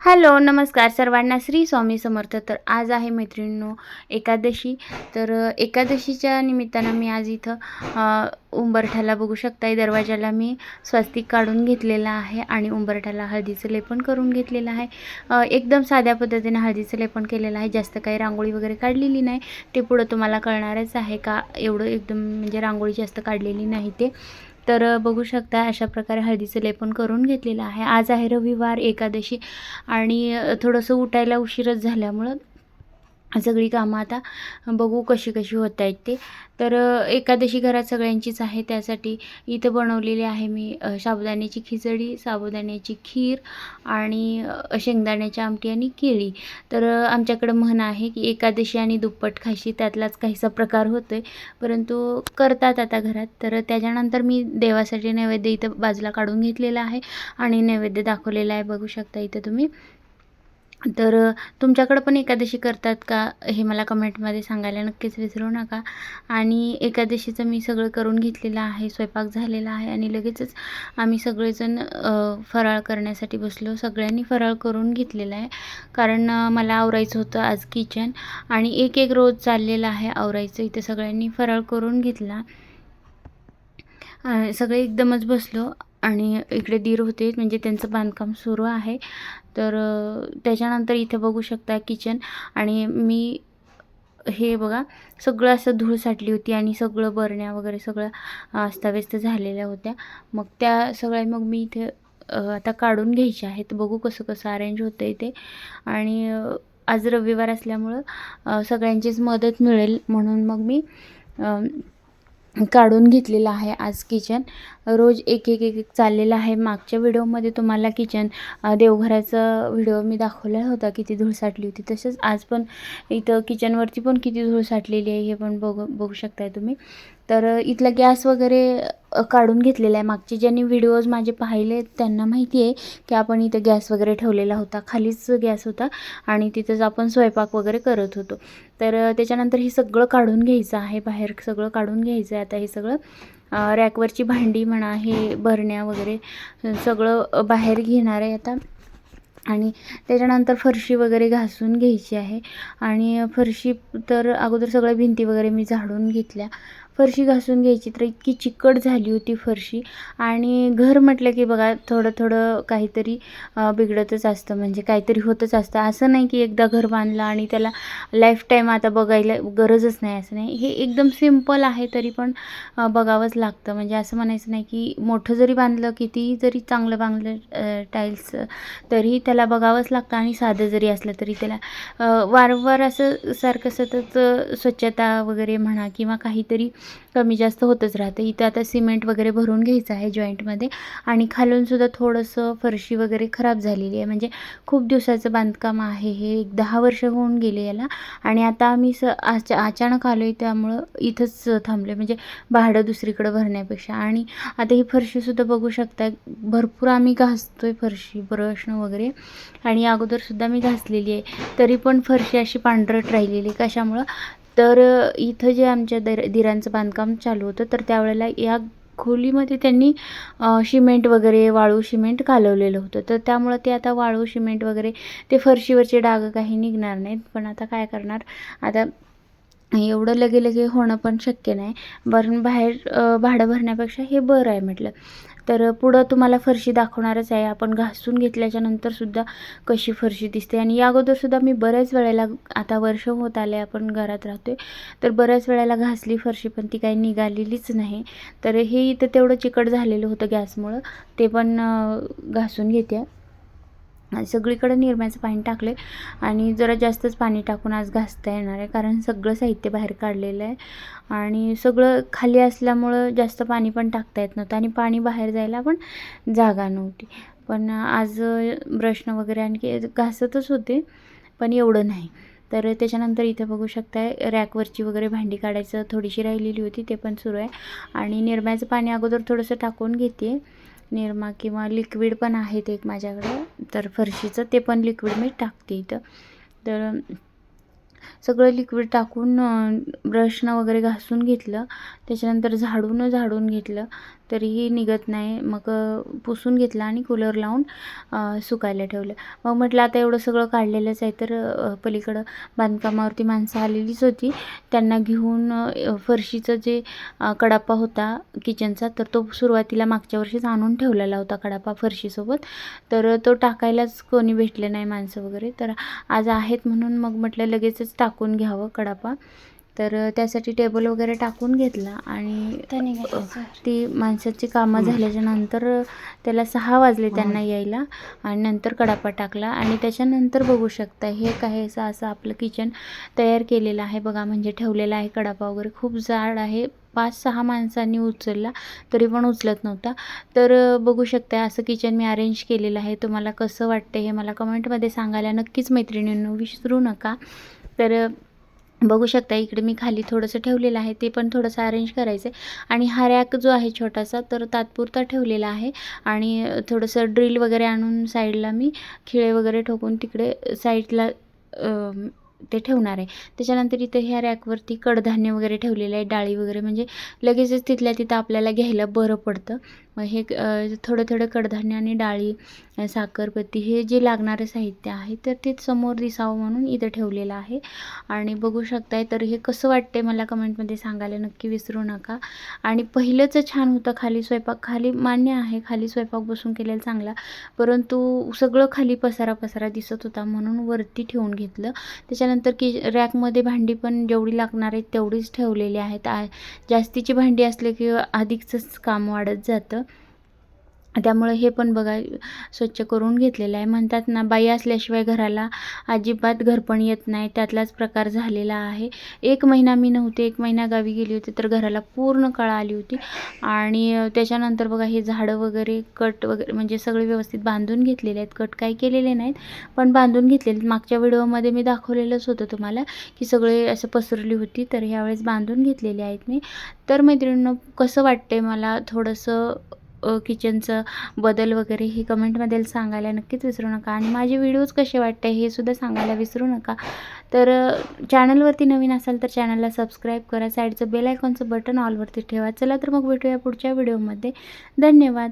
Hello नमस्कार सर्वांना. श्री स्वामी समर्थ. तर आज आहे मैत्रिणींनो एकादशी. तर एकादशीच्या निमित्तानं मी आज इथं उंबरठ्याला बघू शकताय. दरवाजाला मी स्वस्तिक काढून घेतलेला आहे आणि उंबरठ्याला हळदीचं लेपन करून घेतलेलं आहे. एकदम साध्या पद्धतीने हळदीचं लेपन केलेलं आहे. जास्त काही रांगोळी वगैरे काढलेली नाही. ते पुढं तुम्हाला कळणारच आहे का? एवढं एकदम म्हणजे रांगोळी जास्त काढलेली नाही ते. तर बघू शकता अशा प्रकारे हळदीचं लेपन करून घेतलेलं आहे. आज आहे रविवार एकादशी आणि थोडंसं उठायला उशीरच झाल्यामुळं सगळी कामं आता बघू कशी कशी होत आहेत ते. तर एकादशी घरात सगळ्यांचीच आहे त्यासाठी इथं बनवलेली आहे मी साबुदाण्याची खिचडी साबुदाण्याची खीर आणि शेंगदाण्याची आमटी आणि केळी. तर आमच्याकडं म्हण आहे की एकादशी आणि दुप्पट खाशी त्यातलाच काहीसा प्रकार होतो आहे परंतु करतात आता घरात. तर त्याच्यानंतर मी देवासाठी नैवेद्य इथं बाजूला काढून घेतलेला आहे आणि नैवेद्य दाखवलेला आहे बघू शकता इथं तुम्ही. तर तुमच्याकडं पण एकादशी करतात का? हे मला कमेंटमध्ये सांगायला नक्कीच विसरू नका. आणि एकादशीचं मी सगळं करून घेतलेलं आहे स्वयंपाक झालेला आहे आणि लगेचच आम्ही सगळेजण फराळ करण्यासाठी बसलो. सगळ्यांनी फराळ करून घेतलेला आहे. कारण मला आवरायचं होतं आज किचन आणि एक एक रोज चाललेला आहे आवरायचं. इथं सगळ्यांनी फराळ करून घेतला. सगळे एकदमच बसलो. आणि इकडे दीर होते म्हणजे त्यांचं बांधकाम सुरू आहे. तर त्याच्यानंतर इथे बघू शकता किचन आणि मी हे बघा सगळं असं धूळ साठली होती आणि सगळं बरण्या वगैरे सगळं अस्ताव्यस्त झालेल्या होत्या. मग त्या सगळ्या मग मी इथे आता काढून घ्यायच्या आहेत. बघू कसं कसं अरेंज होतं आहे ते. आणि आज रविवार असल्यामुळं सगळ्यांचीच मदत मिळेल म्हणून मग मी काढून घेतलेलं आहे आज किचन. रोज एक एक एक एक चाललेलं आहे. मागच्या व्हिडिओमध्ये तुम्हाला किचन देवघराचं देवघराचा व्हिडिओ मी दाखवला होता किती धूळ साठली होती. तसंच आज पण इथं किचनवरती पण किती धूळ साठलेली आहे हे पण बघू बघू शकताय तुम्ही. तर इथला गॅस वगैरे काढून घेतलेला आहे. मागचे ज्यांनी व्हिडिओज माझे पाहिले त्यांना माहिती आहे की आपण इथं गॅस वगैरे ठेवलेला होता. खालीच गॅस होता आणि तिथंच आपण स्वयंपाक वगैरे करत होतो. तर त्याच्यानंतर हे सगळं काढून घ्यायचं आहे. बाहेर सगळं काढून घ्यायचं आहे. आता हे सगळं रॅकवरची भांडी म्हणा हे भरण्या वगैरे सगळं बाहेर घेणार आहे आता. आणि त्याच्यानंतर फरशी वगैरे घासून घ्यायची आहे. आणि फरशी तर अगोदर सगळ्या भिंती वगैरे मी झाडून घेतल्या. फरशी घासून घ्यायची. तर इतकी चिकट झाली होती फरशी. आणि घर म्हटलं की बघा थोडं थोडं काहीतरी बिघडतच असतं. म्हणजे काहीतरी होतच असतं. असं नाही की एकदा घर बांधलं आणि त्याला लाईफ टाईम आता बघायला गरजच नाही असं नाही. हे एकदम सिंपल आहे तरी पण बघावंच लागतं. म्हणजे असं म्हणायचं नाही की मोठं जरी बांधलं किती जरी चांगलं बांधलं टाईल्स तरी त्याला बघावंच लागतं आणि साधं जरी असलं तरी त्याला वारंवार असं सारखं सतत स्वच्छता वगैरे म्हणा किंवा काहीतरी कमी जास्त होतच राहते. इथं आता सिमेंट वगैरे भरून घ्यायचं आहे जॉईंटमध्ये. आणि खालूनसुद्धा थोडंसं फरशी वगैरे खराब झालेली आहे. म्हणजे खूप दिवसाचं बांधकाम आहे हे. एक दहा वर्ष होऊन गेले याला. आणि आता आम्ही स आच अचानक आलो आहे त्यामुळं इथंच थांबलो म्हणजे भाडं दुसरीकडं भरण्यापेक्षा. आणि आता ही फरशीसुद्धा बघू शकता भरपूर आम्ही घासतो आहे फरशी ब्रशनं वगैरे. आणि अगोदरसुद्धा मी घासलेली आहे. तरी पण फरशी अशी पांढरट राहिलेली कशामुळं? तर इथं जे आमच्या दर दिरांचं बांधकाम चालू होतं तर त्यावेळेला या खोलीमध्ये त्यांनी शिमेंट वगैरे वाळू शिमेंट घालवलेलं होतं. तर त्यामुळं ते आता वाळू शिमेंट वगैरे ते फरशीवरचे डाग काही निघणार नाहीत. पण आता काय करणार? आता एवढं लगे लगे होणं पण शक्य नाही. बरं बाहेर भाडं भरण्यापेक्षा हे बरं आहे म्हटलं. तर पुढं तुम्हाला फरशी दाखवणारच आहे. आपण घासून घेतल्याच्या नंतरसुद्धा कशी फरशी दिसते. आणि या अगोदरसुद्धा मी बऱ्याच वेळेला आता वर्ष होत आले आपण घरात राहतो आहे तर बऱ्याच वेळेला घासली फरशी पण ती काही निघालेलीच नाही. तर हे इथं तेवढं चिकट झालेलं होतं गॅसमुळं. ते पण घासून घेते सगळीकडे निरम्याचं पाणी टाकले आणि जरा जास्तच पाणी टाकून आज घासता येणार आहे कारण सगळं साहित्य बाहेर काढलेलं आहे. आणि सगळं खाली असल्यामुळं जास्त पाणी पण टाकता येत नव्हतं आणि पाणी बाहेर जायला पण जागा नव्हती. पण आज ब्रशनं वगैरे आणखी घासतच होते पण एवढं नाही. तर त्याच्यानंतर इथे बघू शकताय रॅकवरची वगैरे भांडी काढायचं थोडीशी राहिलेली होती ते पण सुरू आहे. आणि निरम्याचं पाणी अगोदर थोडंसं टाकून घेते. निरमा किंवा लिक्विड पण आहेत एक माझ्याकडे. तर फरशीचं ते पण लिक्विड मी टाकते इथं. तर सगळं लिक्विड टाकून ब्रशनं वगैरे घासून घेतलं. त्याच्यानंतर झाडून झाडून घेतलं. तरीही निघत नाही. मग पुसून घेतलं आणि कूलर लावून सुकायला ठेवलं. मग म्हटलं आता एवढं सगळं काढलेलंच आहे तर पलीकडं बांधकामावरती माणसं आलेलीच होती. त्यांना घेऊन फरशीचं जे कडापा होता किचनचा तर तो सुरुवातीला मागच्या वर्षीच आणून ठेवलेला होता कडापा फरशीसोबत. तर तो टाकायलाच कोणी भेटले नाही माणसं वगैरे. तर आज आहेत म्हणून मग म्हटलं लगेचच टाकून घ्यावं कडापा. तर त्यासाठी टेबल वगैरे टाकून घेतला आणि ती माणसाची कामं झाल्याच्यानंतर त्याला सहा वाजले त्यांना यायला आणि नंतर कडापा टाकला आणि त्याच्यानंतर बघू शकता हे काय असं असं आपलं किचन तयार केलेलं आहे बघा म्हणजे ठेवलेला आहे कडापा वगैरे. खूप जाड आहे. पाच सहा माणसांनी उचलला तरी पण उचलत नव्हता. तर बघू शकता असं किचन मी अरेंज केलेलं आहे. तुम्हाला कसं वाटतं हे मला कमेंटमध्ये सांगायला नक्कीच मैत्रिणींनो विसरू नका. तर बघू शकता इकडे मी खाली थोडंसं ठेवलेलं आहे ते पण थोडंसं अरेंज करायचं आहे आणि हा रॅक जो आहे छोटासा तर तात्पुरता ठेवलेला आहे. आणि थोडंसं ड्रिल वगैरे आणून साईडला मी खिळे वगैरे ठोकून तिकडे साईडला ते ठेवणार आहे. त्याच्यानंतर इथं ह्या रॅकवरती कडधान्य वगैरे ठेवलेलं आहे डाळी वगैरे. म्हणजे लगेचच तिथल्या तिथं आपल्याला घ्यायला बरं पडतं. मग हे थोडं थोडं कडधान्य आणि डाळी साखरपत्ती हे जे लागणारे साहित्य आहे तर ते समोर दिसावं म्हणून इथं ठेवलेलं आहे. आणि बघू शकताय तर हे कसं वाटते मला कमेंटमध्ये सांगायला नक्की विसरू नका. आणि पहिलंच छान होतं खाली स्वयंपाक. खाली मान्य आहे खाली स्वयंपाक बसून केलेला चांगला. परंतु सगळं खाली पसारा पसारा दिसत होता म्हणून वरती ठेवून घेतलं. त्याच्यानंतर की रॅकमध्ये भांडी पण जेवढी लागणार आहेत तेवढीच ठेवलेली आहेत. आ जास्तीची भांडी असले की अधिकचंच काम वाढत जातं. त्यामुळे हे पण बघा स्वच्छ करून घेतलेलं आहे. म्हणतात ना बाई असल्याशिवाय घराला अजिबात घरपण येत नाही. त्यातलाच प्रकार झालेला आहे. एक महिना मी नव्हते एक महिना गावी गेली होती तर घराला पूर्ण कळा आली होती. आणि त्याच्यानंतर बघा हे झाडं वगैरे कट वगैरे म्हणजे सगळे व्यवस्थित बांधून घेतलेले आहेत. कट काही केलेले नाहीत पण बांधून घेतलेले आहेत. मागच्या व्हिडिओमध्ये मी दाखवलेलंच होतं तुम्हाला की सगळे असं पसरली होती तर ह्यावेळेस बांधून घेतलेले आहेत मी. तर मैत्रिणींना कसं वाटते मला थोडंसं किचनचं बदल वगैरे हे कमेंटमध्ये सांगायला नक्कीच विसरू नका. आणि माझे व्हिडिओज कसे वाटते हे सुद्धा सांगायला विसरू नका. तर चॅनलवरती नवीन असाल तर चॅनलला सबस्क्राईब करा. साईडचं बेल आयकॉनचं बटन ऑलवरती ठेवा. चला तर मग भेटूया पुढच्या व्हिडिओमध्ये धन्यवाद.